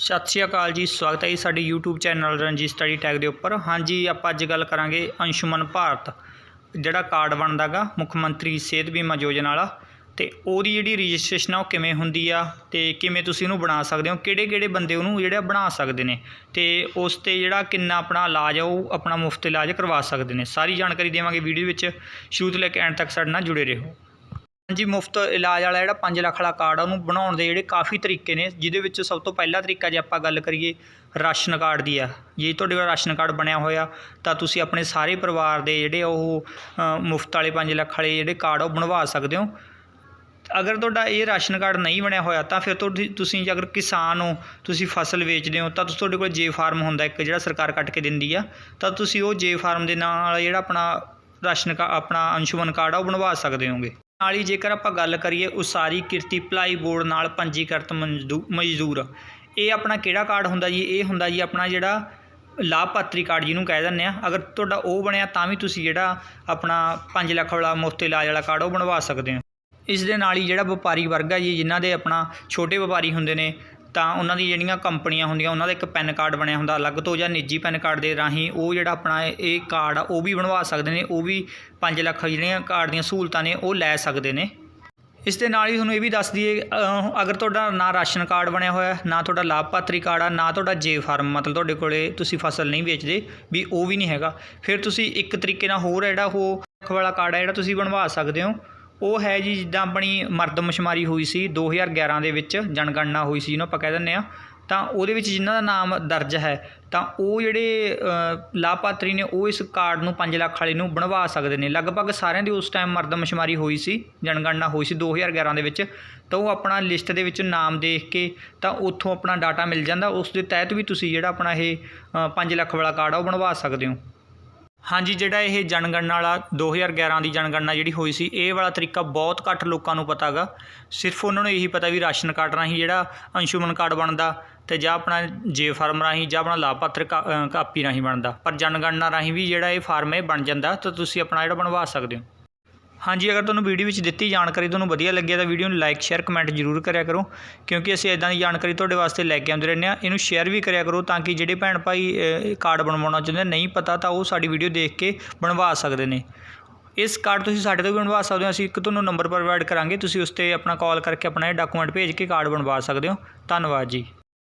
ਸਤਿ ਸ਼੍ਰੀ ਅਕਾਲ ਜੀ, ਸਵਾਗਤ ਹੈ ਜੀ ਸਾਡੇ YouTube channel Ranjit study tag ਦੇ ਉੱਪਰ। ਹਾਂਜੀ, ਆਪਾਂ ਅੱਜ ਗੱਲ ਕਰਾਂਗੇ ਅੰਸ਼ੁਮਨ ਭਾਰਤ, ਜਿਹੜਾ ਕਾਰਡ ਬਣਦਾਗਾ ਮੁੱਖ ਮੰਤਰੀ ਸਿਹਤ ਬੀਮਾ ਯੋਜਨਾ ਵਾਲਾ। ਤੇ ਉਹਦੀ ਜਿਹੜੀ ਰਜਿਸਟ੍ਰੇਸ਼ਨ ਆ, ਉਹ ਕਿਵੇਂ ਹੁੰਦੀ ਆ ਤੇ ਕਿਵੇਂ ਤੁਸੀਂ ਉਹਨੂੰ ਬਣਾ ਸਕਦੇ ਹੋ? ਕਿਹੜੇ ਕਿਹੜੇ ਬੰਦੇ ਉਹਨੂੰ ਜਿਹੜਾ ਬਣਾ ਸਕਦੇ ਨੇ? ਤੇ ਉਸ ਤੇ ਜਿਹੜਾ ਕਿੰਨਾ ਆਪਣਾ ਇਲਾਜ ਆ, ਉਹ ਆਪਣਾ ਮੁਫਤ ਇਲਾਜ ਕਰਵਾ ਸਕਦੇ ਨੇ? ਸਾਰੀ ਜਾਣਕਾਰੀ ਦੇਵਾਂਗੇ ਵੀਡੀਓ ਵਿੱਚ। ਸ਼ੁਰੂ ਤੋਂ ਲੈ ਕੇ ਐਂਡ ਤੱਕ ਸਾਡੇ ਨਾਲ ਜੁੜੇ ਰਹੋ। ਹਾਂਜੀ, ਮੁਫਤ ਇਲਾਜ ਵਾਲਾ ਜਿਹੜਾ 5 ਲੱਖ ਵਾਲਾ ਕਾਰਡ ਆ, ਉਹਨੂੰ ਬਣਾਉਣ ਦੇ ਜਿਹੜੇ ਕਾਫੀ ਤਰੀਕੇ ਨੇ, ਜਿਹਦੇ ਵਿੱਚ ਸਭ ਤੋਂ ਪਹਿਲਾ ਤਰੀਕਾ ਜੇ ਆਪਾਂ ਗੱਲ ਕਰੀਏ, ਰਾਸ਼ਨ ਕਾਰਡ ਦੀ ਆ। ਜੇ ਤੁਹਾਡੇ ਕੋਲ ਰਾਸ਼ਨ ਕਾਰਡ ਬਣਿਆ ਹੋਇਆ, ਤਾਂ ਤੁਸੀਂ ਆਪਣੇ ਸਾਰੇ ਪਰਿਵਾਰ ਦੇ ਜਿਹੜੇ ਉਹ ਮੁਫਤ ਵਾਲੇ 5 ਲੱਖ ਵਾਲੇ ਜਿਹੜੇ ਕਾਰਡ ਆ, ਉਹ ਬਣਵਾ ਸਕਦੇ ਹੋ। ਅਗਰ ਤੁਹਾਡਾ ਇਹ ਰਾਸ਼ਨ ਕਾਰਡ ਨਹੀਂ ਬਣਿਆ ਹੋਇਆ, ਤਾਂ ਫਿਰ ਤੁਹਾਡੀ, ਤੁਸੀਂ ਅਗਰ ਕਿਸਾਨ ਹੋ, ਤੁਸੀਂ ਫਸਲ ਵੇਚਦੇ ਹੋ, ਤਾਂ ਤੁਸੀਂ ਤੁਹਾਡੇ ਕੋਲ ਜੇ ਫਾਰਮ ਹੁੰਦਾ ਇੱਕ, ਜਿਹੜਾ ਸਰਕਾਰ ਕੱਟ ਕੇ ਦਿੰਦੀ ਆ। ਤਾਂ ਤੁਸੀਂ ਉਹ ਜੇ ਫਾਰਮ ਦੇ ਨਾਲ ਜਿਹੜਾ ਆਪਣਾ ਰਾਸ਼ਨ ਕਾ, ਆਪਣਾ ਅੰਸ਼ੁਮਨ ਕਾਰਡ ਆ, ਉਹ ਬਣਵਾ ਸਕਦੇ ਹੋਗੇ। ਨਾਲ ਹੀ ਜੇਕਰ ਆਪਾਂ ਗੱਲ ਕਰੀਏ ਉਸਾਰੀ ਕਿਰਤੀ ਭਲਾਈ ਬੋਰਡ ਨਾਲ ਪੰਜੀਕ੍ਰਿਤ ਮਜ਼ਦੂ- ਮਜ਼ਦੂਰ। ਇਹ ਆਪਣਾ ਕਿਹੜਾ ਕਾਰਡ ਹੁੰਦਾ ਜੀ? ਇਹ ਹੁੰਦਾ ਜੀ ਆਪਣਾ ਜਿਹੜਾ ਲਾਭਪਾਤਰੀ ਕਾਰਡ ਜਿਹਨੂੰ ਕਹਿ ਦਿੰਦੇ ਆ। ਅਗਰ ਤੁਹਾਡਾ ਉਹ ਬਣਿਆ, ਤਾਂ ਵੀ ਤੁਸੀਂ ਜਿਹੜਾ ਆਪਣਾ 5 ਲੱਖ ਵਾਲਾ ਮੁਫਤ ਇਲਾਜ ਵਾਲਾ ਕਾਰਡ ਉਹ ਬਣਵਾ ਸਕਦੇ ਹੋ। ਇਸ ਦੇ ਨਾਲ ਹੀ ਜਿਹੜਾ ਵਪਾਰੀ ਵਰਗ ਹੈ ਜੀ, ਜਿਨ੍ਹਾਂ ਦੇ ਆਪਣਾ ਛੋਟੇ ਵਪਾਰੀ ਹੁੰਦੇ ਨੇ ਤਾਂ ਉਹਨਾਂ ਦੀ ਜਿਹੜੀਆਂ ਕੰਪਨੀਆਂ ਹੁੰਦੀਆਂ, ਉਹਨਾਂ ਦਾ ਇੱਕ ਪੈਨ ਕਾਰਡ ਬਣਿਆ ਹੁੰਦਾ, ਅਲੱਗ ਤੋਂ ਜਾਂ ਨਿੱਜੀ ਪੈਨ ਕਾਰਡ ਦੇ ਰਾਹੀਂ ਉਹ ਜਿਹੜਾ ਆਪਣਾ ਇਹ ਕਾਰਡ ਆ, ਉਹ ਵੀ ਬਣਵਾ ਸਕਦੇ ਨੇ, ਉਹ ਵੀ 5 ਲੱਖ ਜਿਹੜੀਆਂ ਕਾਰਡ ਦੀਆਂ ਸਹੂਲਤਾਂ ਨੇ, ਉਹ ਲੈ ਸਕਦੇ ਨੇ। ਇਸ ਦੇ ਨਾਲ ਹੀ ਤੁਹਾਨੂੰ ਇਹ ਵੀ ਦੱਸ ਦਈਏ ਅਗਰ ਤੁਹਾਡਾ ਨਾ ਰਾਸ਼ਨ ਕਾਰਡ ਬਣਿਆ ਹੋਇਆ, ਨਾ ਤੁਹਾਡਾ ਲਾਭਪਾਤਰੀ ਕਾਰਡ ਆ, ਨਾ ਤੁਹਾਡਾ ਜੇ ਫਾਰਮ, ਮਤਲਬ ਤੁਹਾਡੇ ਕੋਲੇ ਤੁਸੀਂ ਫਸਲ ਨਹੀਂ ਵੇਚਦੇ, ਵੀ ਉਹ ਵੀ ਨਹੀਂ ਹੈਗਾ। ਫਿਰ ਤੁਸੀਂ ਇੱਕ ਤਰੀਕੇ ਨਾਲ ਹੋਰ ਜਿਹੜਾ ਉਹ, ਲੱਖ ਵਾਲਾ ਕਾਰਡ ਆ ਜਿਹੜਾ ਤੁਸੀਂ ਬਣਵਾ ਸਕਦੇ ਹੋ। ਉਹ ਹੈ ਜੀ ਜਿੱਦਾਂ ਆਪਣੀ ਮਰਦਮਸ਼ੁਮਾਰੀ ਹੋਈ ਸੀ 2011 ਦੇ ਵਿੱਚ ਜਨਗਣਨਾ ਹੋਈ ਸੀ ਜਿਹਨੂੰ ਆਪਾਂ ਕਹਿ ਦਿੰਦੇ ਆ ਤਾਂ ਉਹਦੇ ਵਿੱਚ ਜਿਨ੍ਹਾਂ ਦਾ ਨਾਮ ਦਰਜ ਹੈ, ਤਾਂ ਉਹ ਜਿਹੜੇ ਲਾਭਪਾਤਰੀ ਨੇ ਉਹ ਇਸ ਕਾਰਡ ਨੂੰ 5 ਲੱਖ ਵਾਲੇ ਨੂੰ ਬਣਵਾ ਸਕਦੇ ਨੇ। ਲਗਭਗ ਸਾਰਿਆਂ ਦੀ ਉਸ ਟਾਈਮ ਮਰਦਮਸ਼ੁਮਾਰੀ ਹੋਈ ਸੀ, ਜਨਗਣਨਾ ਹੋਈ ਸੀ 2011 ਦੇ ਵਿੱਚ। ਤਾਂ ਉਹ ਆਪਣਾ ਲਿਸਟ ਦੇ ਵਿੱਚ ਨਾਮ ਦੇਖ ਕੇ ਤਾਂ ਉੱਥੋਂ ਆਪਣਾ ਡਾਟਾ ਮਿਲ ਜਾਂਦਾ। ਉਸ ਦੇ ਤਹਿਤ ਵੀ ਤੁਸੀਂ ਜਿਹੜਾ ਆਪਣਾ ਇਹ 5 ਲੱਖ ਵਾਲਾ ਕਾਰਡ ਆ ਉਹ ਬਣਵਾ ਸਕਦੇ ਹੋ। ਹਾਂਜੀ, ਜਿਹੜਾ ਇਹ ਜਨਗਣਨਾ ਵਾਲਾ 2011 ਦੀ ਜਨਗਣਨਾ ਜਿਹੜੀ ਹੋਈ ਸੀ, ਇਹ ਵਾਲਾ ਤਰੀਕਾ ਬਹੁਤ ਘੱਟ ਲੋਕਾਂ ਨੂੰ ਪਤਾ ਗਾ। ਸਿਰਫ ਉਹਨਾਂ ਨੂੰ ਇਹੀ ਪਤਾ ਵੀ ਰਾਸ਼ਨ ਕਾਰਡ ਰਾਹੀਂ ਜਿਹੜਾ ਅੰਸ਼ੁਮਨ ਕਾਰਡ ਬਣਦਾ ਤੇ ਜਾਂ ਆਪਣਾ ਜੇ ਫਾਰਮ ਰਾਹੀਂ ਜਾਂ ਆਪਣਾ ਲਾਭਪਾਤਰ ਕਾ- ਕਾਪੀ ਰਾਹੀਂ ਬਣਦਾ। ਪਰ ਜਨਗਣਨਾ ਰਾਹੀਂ ਵੀ ਜਿਹੜਾ ਇਹ ਫਾਰਮ ਇਹ ਬਣ ਜਾਂਦਾ, ਤਾਂ ਤੁਸੀਂ ਆਪਣਾ ਜਿਹੜਾ ਬਣਵਾ ਸਕਦੇ ਹੋ। ਹਾਂਜੀ, ਅਗਰ ਤੁਹਾਨੂੰ ਵੀਡੀਓ ਵਿੱਚ ਦਿੱਤੀ ਜਾਣਕਾਰੀ ਤੁਹਾਨੂੰ ਵਧੀਆ ਲੱਗੀ ਤਾਂ ਵੀਡੀਓ ਨੂੰ ਲਾਈਕ ਸ਼ੇਅਰ ਕਮੈਂਟ ਜ਼ਰੂਰ ਕਰਿਆ ਕਰੋ। ਕਿਉਂਕਿ ਅਸੀਂ ਇਦਾਂ ਦੀ ਜਾਣਕਾਰੀ ਤੁਹਾਡੇ ਵਾਸਤੇ ਲੈ ਕੇ ਆਉਂਦੇ ਰਹਿੰਦੇ ਹਾਂ। ਇਹਨੂੰ ਸ਼ੇਅਰ ਵੀ ਕਰਿਆ ਕਰੋ ਤਾਂ ਕਿ ਜਿਹੜੇ ਭੈਣ ਭਾਈ ਕਾਰਡ ਬਣਵਾਉਣਾ ਚਾਹੁੰਦੇ ਨਹੀਂ ਪਤਾ ਤਾਂ ਉਹ ਸਾਡੀ ਵੀਡੀਓ ਦੇਖ ਕੇ ਬਣਵਾ ਸਕਦੇ ਨੇ। ਇਸ ਕਾਰਡ ਤੁਸੀਂ ਸਾਡੇ ਤੋਂ ਵੀ ਬਣਵਾ ਸਕਦੇ ਹੋ। ਅਸੀਂ ਇੱਕ ਤੁਹਾਨੂੰ ਨੰਬਰ ਪ੍ਰੋਵਾਈਡ ਕਰਾਂਗੇ। ਤੁਸੀਂ ਉਸ ਤੇ ਆਪਣਾ ਕਾਲ ਕਰਕੇ ਆਪਣਾ ਇਹ ਡਾਕੂਮੈਂਟ ਭੇਜ ਕੇ ਕਾਰਡ ਬਣਵਾ ਸਕਦੇ ਹੋ। ਧੰਨਵਾਦ ਜੀ।